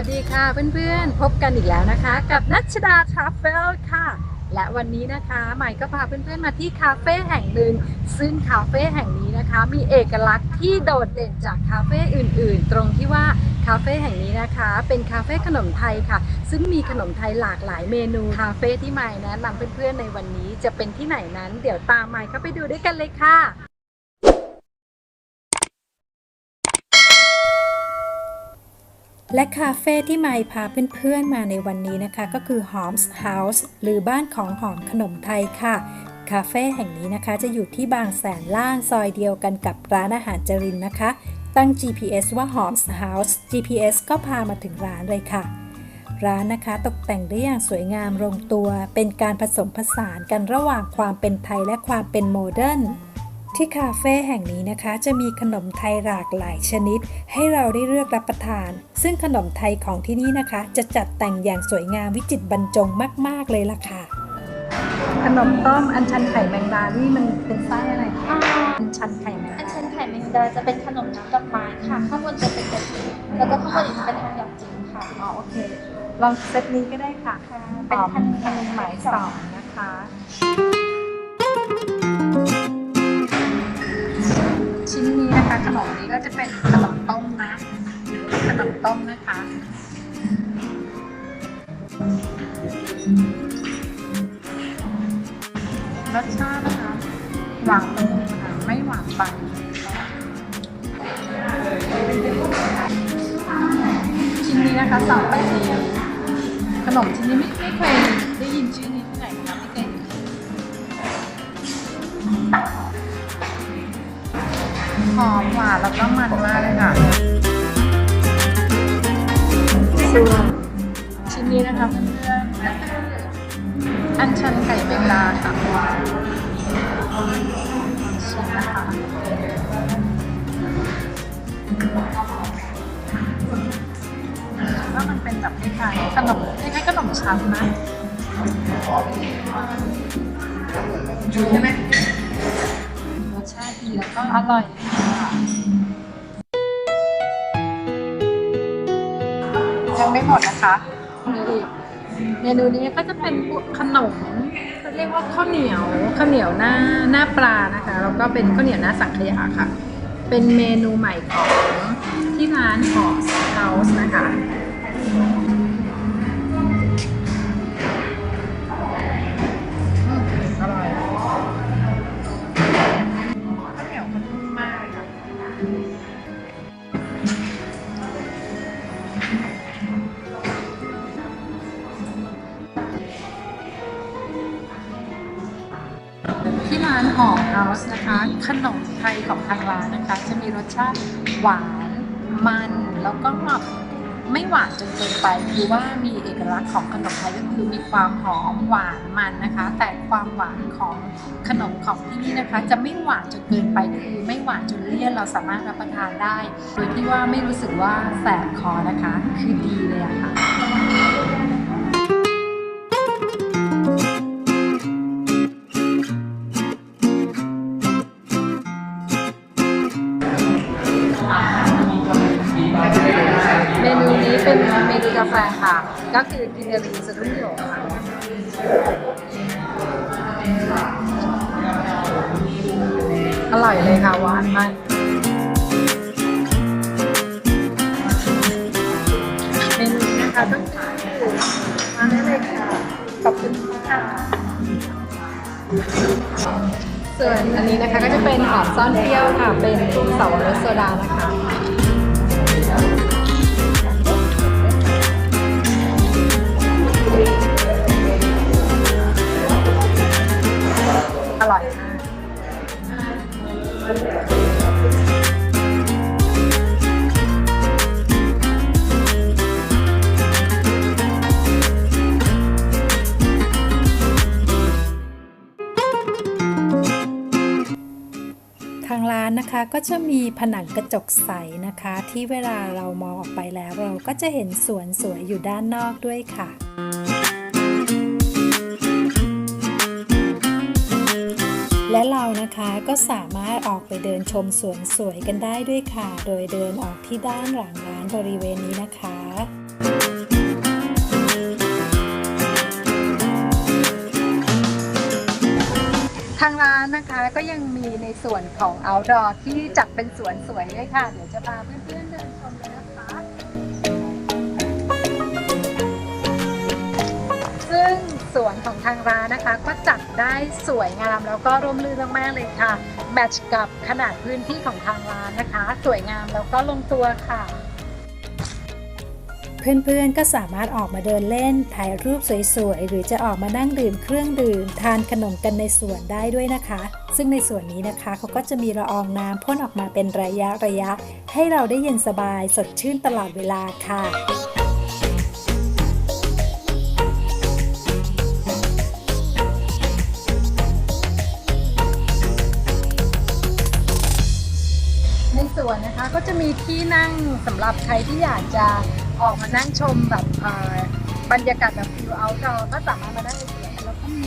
วัสดีค่ะเพื่อนๆ พบกันอีกแล้วนะคะ กับนัชดาทราเฟลค่ะ และวันนี้นะคะใหม่ก็พาเพื่อนๆมาที่คาเฟ่แห่งหนึ่งซึ่งคาเฟ่แห่งนี้นะคะ มีเอกลักษณ์ที่โดดเด่นจากคาเฟ่อื่นๆ ตรงที่ว่าคาเฟ่แห่งนี้นะคะ เป็นคาเฟ่ขนมไทยค่ะ ซึ่งมีขนมไทยหลากหลายเมนูคาเฟ่ที่ใหม่แนะนำเพื่อนๆในวันนี้จะเป็นที่ไหนนั้น เดี๋ยวตามใหม่เข้าไปดูด้วยกันเลยค่ะ และคาเฟ่ที่ไมพาเพื่อนๆมาในวันนี้นะคะ ก็คือ Homs House หรือบ้านของหอมขนมไทยค่ะ คาเฟ่แห่งนี้นะคะ จะอยู่ที่บางแสนล่างซอยเดียวกันกับร้านอาหารจรินนะคะ ตั้ง GPS ว่า Homs House GPS ก็พามาถึงร้านเลยค่ะ ร้านนะคะตกแต่งได้อย่างสวยงามลงตัว เป็นการผสมผสานกันระหว่างความเป็นไทยและความเป็นโมเดิร์น ที่คาเฟ่แห่งนี้นะคะ จะมีขนมไทยหลากหลายชนิด ให้เราได้เลือกรับประทาน ซึ่งขนมไทยของที่นี่นะคะ จะจัดแต่งอย่างสวยงามวิจิตรบรรจงมาก ๆ เลยล่ะค่ะ ขนมต้มอันชันไข่แมงดานี่มันเป็นไส้อะไรคะอ่าอันชันไข่แมงอันดาชันไข่แมงดาจะเป็นขนมน้ำดอกไม้ค่ะ ข้างบนจะเป็นกะทิแล้วก็ข้างบนอีกจะเป็นทองหยอดจีนค่ะอ๋อโอเค ลองเซตนี้ก็ได้ค่ะค่ะหเป็นอมพันขนมหมายสองนะคะชิ้นนี้นะคะ ขนมนี้ก็จะเป็นขนมต้มนะขนมต้มนะคะรสชาตินะคะหวานละมุนค่ะไม่หวานไปชิ้นนี้นะคะสั่งไปเองขนมชิ้นนี้ไม่ไม่เคยได้ยินชื่อนี้ หอมหวานแล้วก็มันมากเลยค่ะส่วนชิ้นนี้นะคะเพื่อนๆก็คืออันชันไก่แมงดาค่ะชิ้นนะคะว่ามันเป็นแบบคล้ายๆขนมคล้ายๆขนมชั้นนะจูใช่ไหม ชาติดีแล้วก็อร่อยค่ะยังไม่หมดนะคะมีอีกเมนูนี้ก็จะเป็นขนมเขาเรียกว่าข้าวเหนียวข้าวเหนียวหน้าหน้าปลานะคะแล้วก็เป็นข้าวเหนียวหน้าสังขยาค่ะ เป็นเมนูใหม่ของที่ร้านหอสเฮาส์นะคะ ที่ร้านหอมเฮาส์นะคะ ขนมไทยของทางร้านนะคะ จะมีรสชาติหวานมันแล้วก็ไม่หวานจนเกินไปคือว่ามีเอกลักษณ์ของขนมไทยก็คือมีความหอมหวานมันนะคะ แต่ความหวานของขนมของที่นี่นะคะ จะไม่หวานจนเกินไปคือไม่หวานจนเลี่ยนเราสามารถรับประทานได้ โดยที่ว่าไม่รู้สึกว่าแสบคอนะคะ คือดีเลยอะค่ะ กาแฟค่ะ ก็คือกินเดลีสะดุ้งโหลค่ะอร่อยเลยค่ะหวานมากเมนูนี้นะคะก็คือมาได้เลยค่ะ ขอบคุณค่ะส่วนอันนี้นะคะก็จะเป็นหอมซ่อนเปรี้ยวค่ะ เป็นเสาวรสโซดานะคะ ร่อยมากทางร้านนะคะก็จะมีผนังกระจกใสนะคะ ที่เวลาเรามองออกไปแล้วเราก็จะเห็นสวนสวยอยู่ด้านนอกด้วยค่ะ และเรานะคะก็สามารถออกไปเดินชมสวนสวยกันได้ด้วยค่ะ โดยเดินออกที่ด้านหลังร้านบริเวณนี้นะคะทางร้านนะคะก็ยังมีในส่วนของ outdoor ที่จัดเป็นสวนสวยด้วยค่ะ เดี๋ยวจะพาเพื่อนๆเดินชมเลยนะคะ ซึ่งสวนของทางร้านนะคะก็จัด ได้สวยงามแล้วก็ร่มรื่นมากๆเลยค่ะ แมทช์กับขนาดพื้นที่ของทางร้านนะคะ สวยงามแล้วก็ลงตัวค่ะ เพื่อนๆก็สามารถออกมาเดินเล่น ถ่ายรูปสวยๆ หรือจะออกมานั่งดื่มเครื่องดื่ม ทานขนมกันในสวนได้ด้วยนะคะ ซึ่งในสวนนี้นะคะเขาก็จะมีละอองน้ำพ่นออกมาเป็นระยะระยะ ให้เราได้เย็นสบายสดชื่นตลอดเวลาค่ะ ในสวนนะคะก็จะมีที่นั่งสำหรับใครที่อยากจะออกมานั่งชมแบบบรรยากาศแบบฟิวเอาท์ดอร์ก็สามารถมาได้ในสวนแล้วก็มี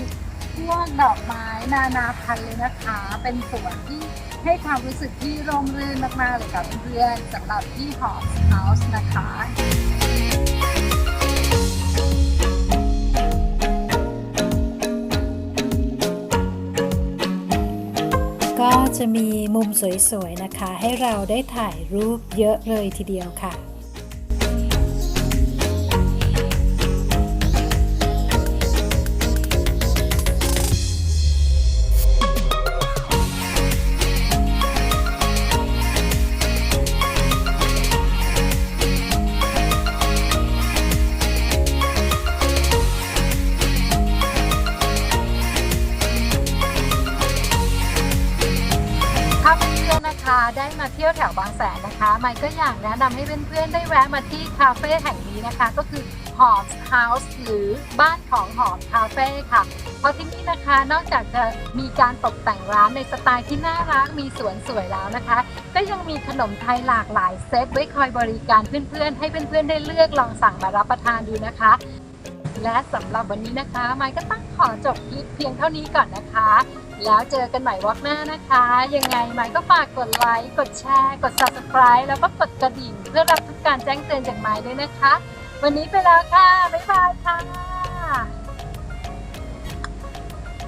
พวกดอกไม้นานาพันธุ์เลยนะคะ เป็นสวนที่ให้ความรู้สึกที่ร่มรื่นมากๆเลยกับเพื่อนๆสำหรับที่หอเฮาส์นะคะ ก็จะมีมุมสวยๆนะคะ ให้เราได้ถ่ายรูปเยอะเลยทีเดียวค่ะ สนนะคะไมค์ก็อยากแนะนำให้เพื่อนๆได้แวะมาที่คาเฟ่แห่งนี้นะคะ ก็คือหอมเฮาส์หรือบ้านของหอมคาเฟ่ค่ะ เพราะที่นี่นะคะนอกจากจะมีการตกแต่งร้านในสไตล์ที่น่ารักมีสวนสวยแล้วนะคะ ก็ยังมีขนมไทยหลากหลายเซตไว้คอยบริการเพื่อนๆ ให้เพื่อนๆได้เลือกลองสั่งมารับประทานดูนะคะ และสำหรับวันนี้นะคะไมค์ก็ต้องขอจบคลิปเพียงเท่านี้ก่อนนะคะ แล้วเจอกันใหม่วอกหน้านะคะ ยังไงไม้ก็ฝากกดไลค์กดแชร์ กด subscribe แล้วก็กดกระดิ่ง เพื่อรับทุกการแจ้งเตือนจากไม้ด้วยนะคะ วันนี้ไปแล้วค่ะ บ๊ายบายค่ะ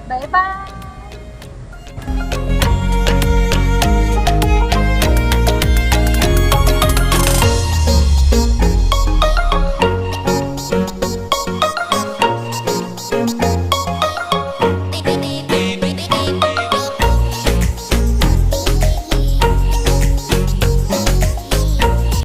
บ๊ายบาย